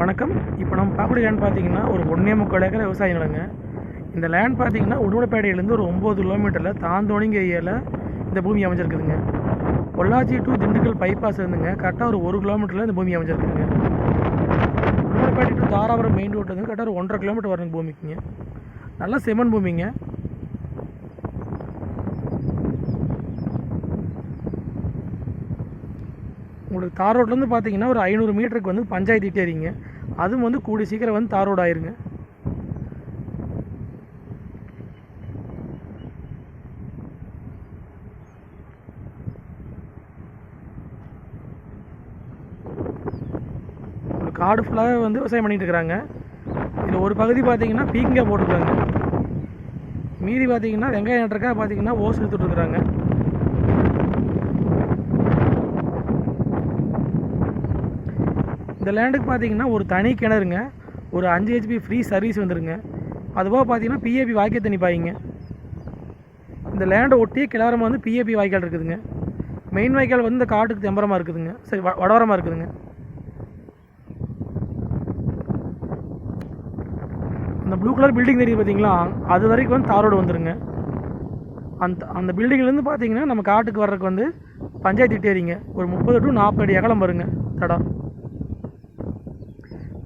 வணக்கம். இப்போ நம்ம பார்க்கக்கூடிய லேண்ட் பார்த்தீங்கன்னா ஒரு ஒன்றே முக்கால் ஏக்கர் விவசாய நிலங்க. இந்த லேண்ட் பார்த்தீங்கன்னா உடுமலைப்பேட்டையிலேருந்து ஒரு ஒம்பது கிலோமீட்டரில் தாந்தோணிங்க ஏரியாவில் இந்த பூமி அமைஞ்சிருக்குதுங்க. பொள்ளாச்சி டு திண்டுக்கல் பைபாஸ் இருந்துங்க. கரெக்டாக ஒரு ஒரு கிலோமீட்டரில் இந்த பூமி அமைஞ்சிருக்குதுங்க. Udumalaipettai to Dharapuram main road வந்து கரெக்டாக ஒரு ஒன்றரை கிலோமீட்டர் வருங்க பூமிக்குங்க. நல்லா செமன் பூமிங்க. உங்களுக்கு தார் ரோட்லேருந்து பார்த்தீங்கன்னா ஒரு ஐநூறு மீட்டருக்கு வந்து பஞ்சாயத்து இட்டேரிங்க அதுவும் வந்து கூடி சீக்கிரம் வந்து தார் ரோடு ஆயிருங்க. ஒரு காடு ஃபுல்லாகவே வந்து விவசாயம் பண்ணிட்டு இருக்கிறாங்க இதில் ஒரு பகுதி பார்த்தீங்கன்னா பீக்கங்காய் போட்டுருக்காங்க. மீதி பார்த்தீங்கன்னா வெங்காயம் நட்டுருக்கா பார்த்தீங்கன்னா ஓஸ் எடுத்துட்டு இந்த லேண்டுக்கு பார்த்தீங்கன்னா ஒரு தனி கிணறுங்க. ஒரு அஞ்சு ஹெச்பி ஃப்ரீ சர்வீஸ் வந்துருங்க. அதுபோக பார்த்தீங்கன்னா பிஏபி வாய்க்கால் தண்ணி பாய்ங்க. இந்த லேண்டை ஒட்டியே கிளறமா வந்து பிஏபி வாய்க்கால் இருக்குதுங்க. மெயின் வாய்க்கால் வந்து இந்த காட்டுக்கு தெம்பரமாக இருக்குதுங்க. சரி வ வடவரமாக இருக்குதுங்க. அந்த ப்ளூ கலர் பில்டிங் தெரியுது பார்த்தீங்களா அது வரைக்கும் வந்து தார் ரோடு வந்துருங்க. அந்த அந்த பில்டிங்லேருந்து பார்த்தீங்கன்னா நம்ம காட்டுக்கு வர்றதுக்கு வந்து பஞ்சாயத்து இட்டேரிங்க ஒரு முப்பது டு நாற்பது அடி அகலம் வருங்க. தடம்.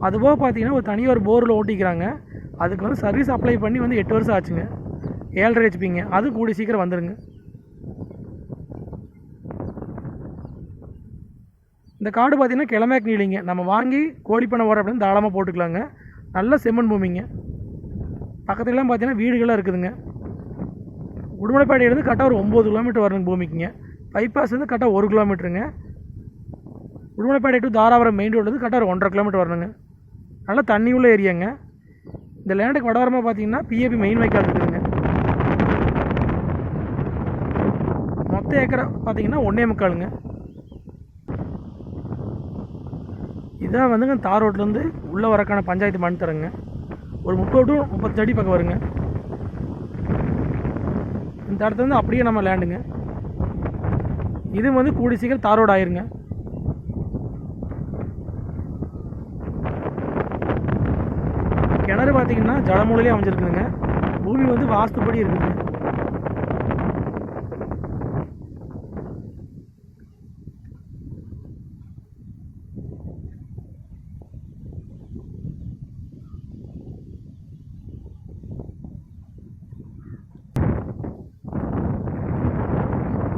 அதுபோக பார்த்தீங்கன்னா ஒரு தனியார் ஒரு போரில் ஓட்டிக்கிறாங்க. அதுக்கு வந்து சர்வீஸ் அப்ளை பண்ணி வந்து எட்டு வருஷம் ஆச்சுங்க. ஏழரை ஹெச்பிங்க அது கூடி சீக்கிரம் வந்துடுங்க இந்த காடு பார்த்தீங்கன்னா கிழமைக்கு நீளிங்க. நம்ம வாங்கி கோழி பண்ண அப்படின்னு தாராளமாக போட்டுக்கலாங்க. நல்ல செம்மண் பூமிங்க. பக்கத்துலலாம் பார்த்தீங்கன்னா வீடுகளாக இருக்குதுங்க. உடுமலைப்பாடியிலேருந்து கரெக்டாக ஒரு ஒம்பது கிலோமீட்டர் வரணும் பூமிக்குங்க. பைபாஸ்லேருந்து கரெக்டாக ஒரு கிலோமீட்டருங்க Udumalaipettai to Dharapuram main road வந்து கரெக்டாக ஒரு ஒன்றரை கிலோமீட்டர் வரணுங்க. நல்லா தண்ணி உள்ள ஏரியாங்க. இந்த லேண்டுக்கு வடவரமாக பார்த்தீங்கன்னா பிஏபி மெயின் வைக்கால் இருக்குதுங்க. மொத்த ஏக்கரை பார்த்தீங்கன்னா ஒன்றே முக்காலுங்க. இதான் வந்துங்க தார் ரோட்லேருந்து உள்ளே வரக்கான பஞ்சாயத்து மண் தரங்க ஒரு முப்பது டு முப்பத்தடி அடி பக்கம் வருங்க. இந்த இடத்துல வந்து அப்படியே நம்ம லேண்டுங்க. இது வந்து கூடி சீக்கிரம் தார் ரோடு ஆயிருங்க. கிணறு பார்த்தீங்கன்னா ஜலமூலையிலே அமைஞ்சிருக்குங்க பூமி வந்து வாஸ்துப்படி இருக்குதுங்க.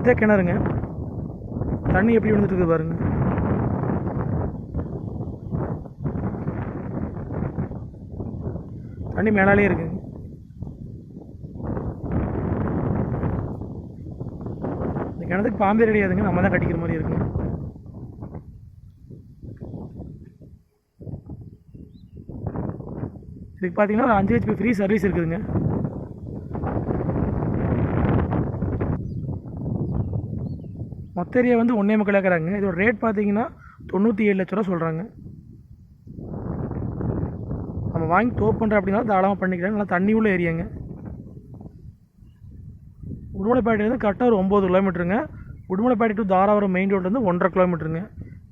இதே கிணறுங்க. தண்ணி எப்படி விழுந்துட்டு இருக்குது பாருங்க. தண்ணி மேலாலே இருக்குங்க இந்த கிணத்துக்கு பாம்பே கிடையாதுங்க நம்ம தான் கட்டிக்கிற மாதிரி இருக்குங்க இதுக்கு பார்த்தீங்கன்னா ஒரு அஞ்சு ஹெச்பி ஃப்ரீ சர்வீஸ் இருக்குதுங்க. மொத்த ஏரியா வந்து ஒன்றே முக்கால் இருக்கிறாங்க இதோட ரேட் பார்த்தீங்கன்னா தொண்ணூற்றி ஏழு லட்ச ரூபா சொல்கிறாங்க நம்ம வாங்கி தோப்பு பண்ணுறோம் அப்படின்னா தாராளமாக பண்ணிக்கலாம். நல்லா தண்ணி உள்ள ஏரியாங்க உடுமலைப்பேட்டையிலேருந்து கரெக்டாக ஒரு ஒம்பது கிலோமீட்டருங்க. உடுமலைப்பேட்டை டு தாராபுரம் மெயின் ரோட்லேருந்து ஒன்றரை கிலோமீட்டருங்க.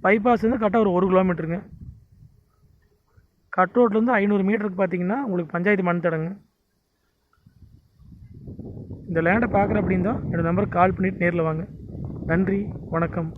பைபாஸ்லேருந்து கரெக்டாக ஒரு ஒரு கிலோமீட்டருங்க. கட் ரோட்லேருந்து ஐநூறு மீட்டருக்கு பார்த்தீங்கன்னா உங்களுக்கு பஞ்சாயத்து மண் தடங்க. இந்த லேண்டை பார்க்குற அப்படின்னு தான் என்னோடய நம்பருக்கு கால் பண்ணிவிட்டு நேரில் வாங்க. நன்றி வணக்கம்.